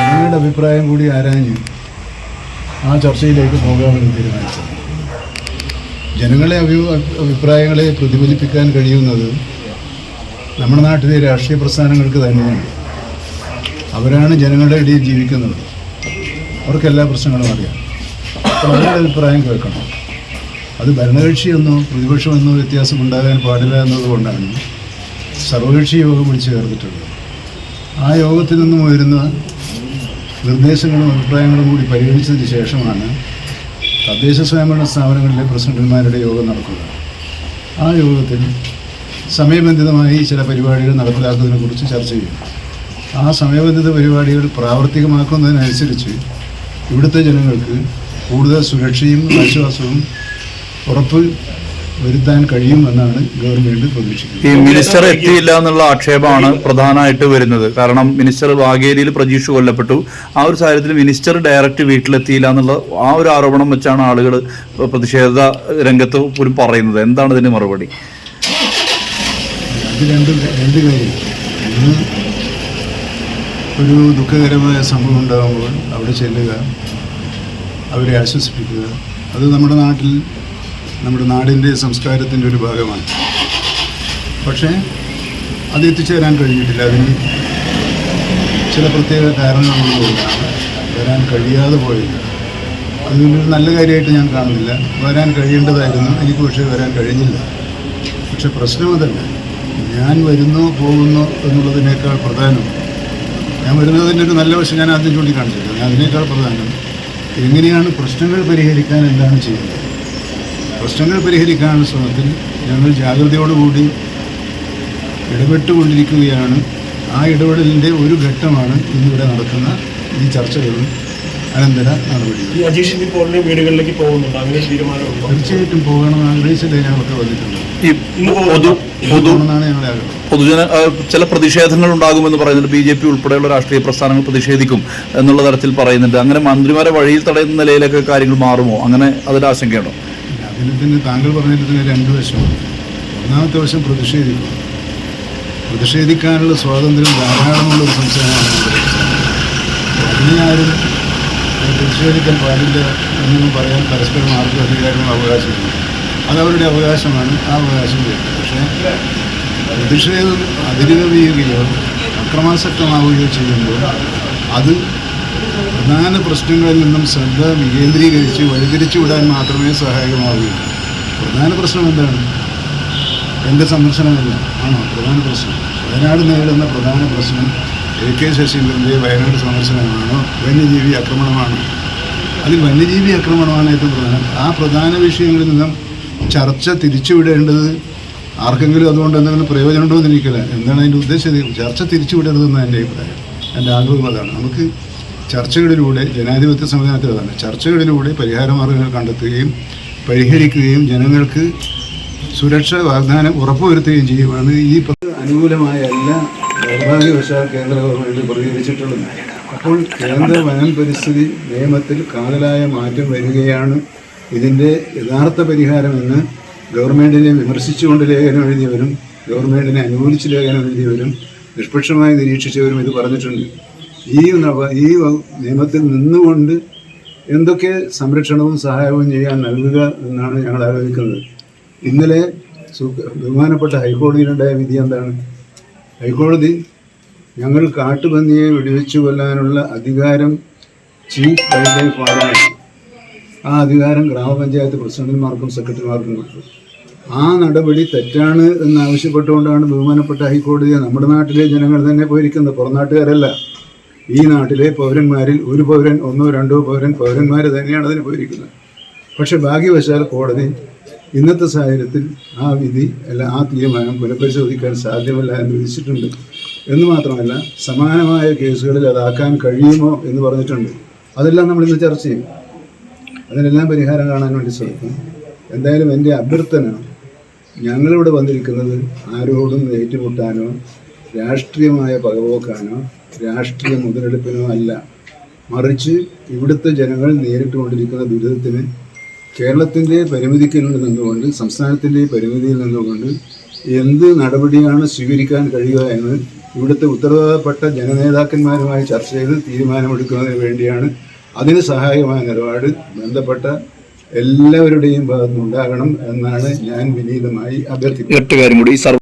ജനങ്ങളുടെ അഭിപ്രായം കൂടി ആരാഞ്ഞ് ആ ചർച്ചയിലേക്ക് പോകാമെന്ന് തീരുമാനിച്ചത് ജനങ്ങളെ അഭി അഭിപ്രായങ്ങളെ പ്രതിഫലിപ്പിക്കാൻ കഴിയുന്നത് നമ്മുടെ നാട്ടിലെ രാഷ്ട്രീയ പ്രസ്ഥാനങ്ങൾക്ക് തന്നെയാണ്. അവരാണ് ജനങ്ങളുടെ ഇടയിൽ ജീവിക്കുന്നത്. അവർക്ക് എല്ലാ പ്രശ്നങ്ങളും അറിയാം. അപ്പോൾ അവരുടെ അഭിപ്രായം കേൾക്കണം. അത് ഭരണകക്ഷിയെന്നോ പ്രതിപക്ഷമെന്നോ വ്യത്യാസം ഉണ്ടാകാൻ പാടില്ല എന്നതുകൊണ്ടാണ് സർവകക്ഷി യോഗം വിളിച്ചു ചേർന്നിട്ടുള്ളത് ആ യോഗത്തിൽ നിന്നും ഉയരുന്ന നിർദ്ദേശങ്ങളും അഭിപ്രായങ്ങളും കൂടി പരിഗണിച്ചതിന് ശേഷമാണ് തദ്ദേശ സ്വയംഭരണ സ്ഥാപനങ്ങളിലെ പ്രസിഡന്റുമാരുടെ യോഗം നടക്കുക. ആ യോഗത്തിൽ സമയബന്ധിതമായി ചില പരിപാടികൾ നടപ്പിലാക്കുന്നതിനെക്കുറിച്ച് ചർച്ച ചെയ്യും. ആ സമയബന്ധിത പരിപാടികൾ പ്രാവർത്തികമാക്കുന്നതിനനുസരിച്ച് ഇവിടുത്തെ ജനങ്ങൾക്ക് കൂടുതൽ സുരക്ഷയും ആശ്വാസവും ഉറപ്പ് വരുത്താൻ കഴിയുമെന്നാണ് ഗവൺമെന്റ് പ്രതീക്ഷിക്കുന്നത്. ഈ മിനിസ്റ്റർ എത്തിയില്ല എന്നുള്ള ആക്ഷേപമാണ് പ്രധാനമായിട്ട് വരുന്നത്. കാരണം മിനിസ്റ്റർ വാഗേരിയിൽ പ്രതീക്ഷ കൊല്ലപ്പെട്ടു. ആ ഒരു സാഹചര്യത്തിൽ മിനിസ്റ്റർ ഡയറക്റ്റ് വീട്ടിലെത്തിയില്ല എന്നുള്ള ആ ഒരു ആരോപണം വെച്ചാണ് ആളുകൾ പ്രതിഷേധ രംഗത്ത് പോലും പറയുന്നത്. എന്താണ് ഇതിന് മറുപടി? രണ്ട് രണ്ട് കാര്യം ഒന്ന് ഒരു ദുഃഖകരമായ സംഭവം ഉണ്ടാകുമ്പോൾ അവിടെ ചെല്ലുക അവരെ ആശ്വസിപ്പിക്കുക. അത് നമ്മുടെ നാട്ടിൽ നമ്മുടെ നാടിന്റെ സംസ്കാരത്തിന്റെ ഒരു ഭാഗമാണ്. പക്ഷേ അത് എത്തിച്ചേരാൻ കഴിഞ്ഞിട്ടില്ല. അതിന് ചില പ്രത്യേക കാരണങ്ങളുള്ളതുകൊണ്ടാണ് വരാൻ കഴിയാതെ പോയത്. അതിനൊരു നല്ല കാര്യമായിട്ട് ഞാൻ കാണുന്നില്ല. വരാൻ കഴിയേണ്ടതായിരുന്നു. എനിക്ക് പക്ഷേ വരാൻ കഴിഞ്ഞില്ല. പക്ഷെ പ്രശ്നം അതല്ല. ഞാൻ വരുന്നോ പോകുന്നോ എന്നുള്ളതിനേക്കാൾ പ്രധാനം ഞാൻ വരുന്നതിന്റെ ഒരു നല്ല വശം ഞാൻ ആദ്യം ചൂണ്ടിക്കാണിച്ചില്ല അതിനേക്കാൾ പ്രധാനം എങ്ങനെയാണ് പ്രശ്നങ്ങൾ പരിഹരിക്കാൻ എന്താണ് ചെയ്യുന്നത്? പ്രശ്നങ്ങൾ പരിഹരിക്കാനുള്ള ശ്രമത്തിൽ ഞങ്ങൾ ജാഗ്രതയോടുകൂടി ഇടപെട്ടുകൊണ്ടിരിക്കുകയാണ്. ആ ഇടപെടലിന്റെ ഒരു ഘട്ടമാണ് ഇന്നിവിടെ നടക്കുന്ന ഈ ചർച്ചകളും അനന്തര നടപടി വീടുകളിലേക്ക് പോകുന്നുണ്ട്? അങ്ങനെ തീരുമാനമുണ്ടോ? തീർച്ചയായിട്ടും പോകണമെന്ന് ആഗ്രഹിച്ചില്ലേ ഞങ്ങളൊക്കെ വന്നിട്ടുണ്ട് പൊതുജന ചില പ്രതിഷേധങ്ങൾ ഉണ്ടാകുമെന്ന് പറയുന്നുണ്ട് ബി ജെ പി ഉൾപ്പെടെയുള്ള രാഷ്ട്രീയ പ്രസ്ഥാനങ്ങൾ പ്രതിഷേധിക്കും എന്നുള്ള തരത്തിൽ പറയുന്നുണ്ട്. അങ്ങനെ മന്ത്രിമാരെ വഴിയിൽ തടയുന്ന നിലയിലൊക്കെ കാര്യങ്ങൾ മാറുമോ? അങ്ങനെ അതൊരു ആശങ്കയുണ്ടോ അതിൽ തന്നെ താങ്കൾ പറഞ്ഞതിന് രണ്ട് വശമാണ് ഒന്നാമത്തെ വശം പ്രതിഷേധിക്കും പ്രതിഷേധിക്കാനുള്ള സ്വാതന്ത്ര്യം ധാരാളമുള്ള ഒരു സംസ്ഥാനമാണ്. അതിനെ ആരും പ്രതിഷേധിക്കാൻ പാടില്ല എന്നൊന്നും പറയാൻ പരസ്പരം ആർക്കും അധികാരവും അവകാശമില്ല. അത് അവരുടെ അവകാശമാണ് ആ അവകാശം വരും പക്ഷേ പ്രതിഷേധം അതിരുകവിയുകയോ അക്രമാസക്തമാവുകയോ ചെയ്യുമ്പോൾ അത് പ്രധാന പ്രശ്നങ്ങളിൽ നിന്നും ശ്രദ്ധ വികേന്ദ്രീകരിച്ച് വഴിതിരിച്ചു വിടാൻ മാത്രമേ സഹായകമാവുകയുള്ളൂ പ്രധാന പ്രശ്നം എന്താണ്? എന്റെ സന്ദർശനമല്ല. ആണോ? പ്രധാന പ്രശ്നം. വയനാട് നേരിടുന്ന പ്രധാന പ്രശ്നം എ കെ ശശീന്ദ്രന്റെ വയനാട് സന്ദർശനമാണോ? വന്യജീവി ആക്രമണമാണോ? അതിൽ വന്യജീവി ആക്രമണമാണ് ഏറ്റവും പ്രധാനം. ആ പ്രധാന വിഷയങ്ങളിൽ നിന്നും ചർച്ച തിരിച്ചുവിടേണ്ടത് ആർക്കെങ്കിലും അതുകൊണ്ട് എന്തെങ്കിലും പ്രയോജനമുണ്ടോ എന്ന് എന്താണ് അതിന്റെ ഉദ്ദേശം? ചർച്ച തിരിച്ചുവിടരുതെന്നാണ് എന്റെ അഭിപ്രായം. എന്റെ ആഗ്രഹം അതാണ്. നമുക്ക് ചർച്ചകളിലൂടെ ജനാധിപത്യ സംവിധാനത്തിൽ തന്നെ ചർച്ചകളിലൂടെ പരിഹാരമാർഗങ്ങൾ കണ്ടെത്തുകയും പരിഹരിക്കുകയും ജനങ്ങൾക്ക് സുരക്ഷ വാഗ്ദാനം ഉറപ്പുവരുത്തുകയും ചെയ്യുവാണ് ഈ അനുകൂലമായ എല്ലാ ദൗർഭാഗ്യവശാൽ കേന്ദ്ര ഗവൺമെന്റ് പ്രതികരിച്ചിട്ടുള്ളത് അപ്പോൾ കേന്ദ്ര വനം പരിസ്ഥിതി നിയമത്തിൽ കാതലായ മാറ്റം വരികയാണ് ഇതിന്റെ യഥാർത്ഥ പരിഹാരമെന്ന് ഗവൺമെന്റിനെ വിമർശിച്ചുകൊണ്ട് ലേഖനം എഴുതിയവരും ഗവൺമെന്റിനെ അനുകൂലിച്ച് ലേഖനം എഴുതിയവരും നിഷ്പക്ഷമായി നിരീക്ഷിച്ചവരും ഇത് പറഞ്ഞിട്ടുണ്ട്. ഈ ഈ നിയമത്തിൽ നിന്നുകൊണ്ട് എന്തൊക്കെ സംരക്ഷണവും സഹായവും ചെയ്യാൻ നൽകുക എന്നാണ് ഞങ്ങൾ ആലോചിക്കുന്നത്. ഇന്നലെ ബഹുമാനപ്പെട്ട ഹൈക്കോടതിയിലുണ്ടായ വിധി എന്താണ്? ഹൈക്കോടതി ഞങ്ങൾ കാട്ടുപന്നിയെ വെടിവെച്ചു കൊല്ലാനുള്ള അധികാരം ചീഫ് വൈൽഡ് ലൈഫ് വാർഡനാണ് ആ അധികാരം ഗ്രാമപഞ്ചായത്ത് പ്രസിഡന്റുമാർക്കും സെക്രട്ടറിമാർക്കും കൊടുത്തു. ആ നടപടി തെറ്റാണ് എന്നാവശ്യപ്പെട്ടുകൊണ്ടാണ് ബഹുമാനപ്പെട്ട ഹൈക്കോടതിയെ നമ്മുടെ നാട്ടിലെ ജനങ്ങൾ തന്നെ പോയിരിക്കുന്നത്. പുറംനാട്ടുകാരല്ല ഈ നാട്ടിലെ പൗരന്മാരിൽ ഒരു പൗരൻ ഒന്നോ രണ്ടോ പൗരൻ പൗരന്മാർ തന്നെയാണ് അതിന് പോയിരിക്കുന്നത്. പക്ഷെ ഭാഗ്യവശാൽ കോടതി ഇന്നത്തെ സാഹചര്യത്തിൽ ആ വിധി അല്ല ആ തീരുമാനം പുനഃപരിശോധിക്കാൻ സാധ്യമല്ല എന്ന് വിധിച്ചിട്ടുണ്ട്. എന്ന് മാത്രമല്ല സമാനമായ കേസുകളിൽ അതാക്കാൻ കഴിയുമോ എന്ന് പറഞ്ഞിട്ടുണ്ട്. അതെല്ലാം നമ്മൾ ഇന്ന് ചർച്ച ചെയ്യും. അതിനെല്ലാം പരിഹാരം കാണാൻ വേണ്ടി ശ്രമിക്കും. എന്തായാലും എന്റെ അഭ്യർത്ഥന ഞങ്ങളിവിടെ വന്നിരിക്കുന്നത് ആരോടും ഏറ്റുമുട്ടാനോ രാഷ്ട്രീയമായ പകപോക്കാനോ രാഷ്ട്രീയ മുതലെടുപ്പിനോ അല്ല. മറിച്ച് ഇവിടുത്തെ ജനങ്ങൾ നേരിട്ടുകൊണ്ടിരിക്കുന്ന ദുരിതത്തിന് കേരളത്തിന്റെ പരിമിതിക്കിൽ നിന്നുകൊണ്ട് സംസ്ഥാനത്തിന്റെ പരിമിതിയിൽ നിന്നുകൊണ്ട് എന്ത് നടപടിയാണ് സ്വീകരിക്കാൻ കഴിയുക എന്ന് ഇവിടുത്തെ ഉത്തരവാദപ്പെട്ട ജനനേതാക്കന്മാരുമായി ചർച്ച ചെയ്ത് തീരുമാനമെടുക്കുന്നതിന് വേണ്ടിയാണ് അതിന് സഹായമായ നിലപാട് ബന്ധപ്പെട്ട എല്ലാവരുടെയും ഭാഗത്തുനിന്നുണ്ടാകണം എന്നാണ് ഞാൻ വിനീതമായി അഭ്യർത്ഥിക്കുന്നത്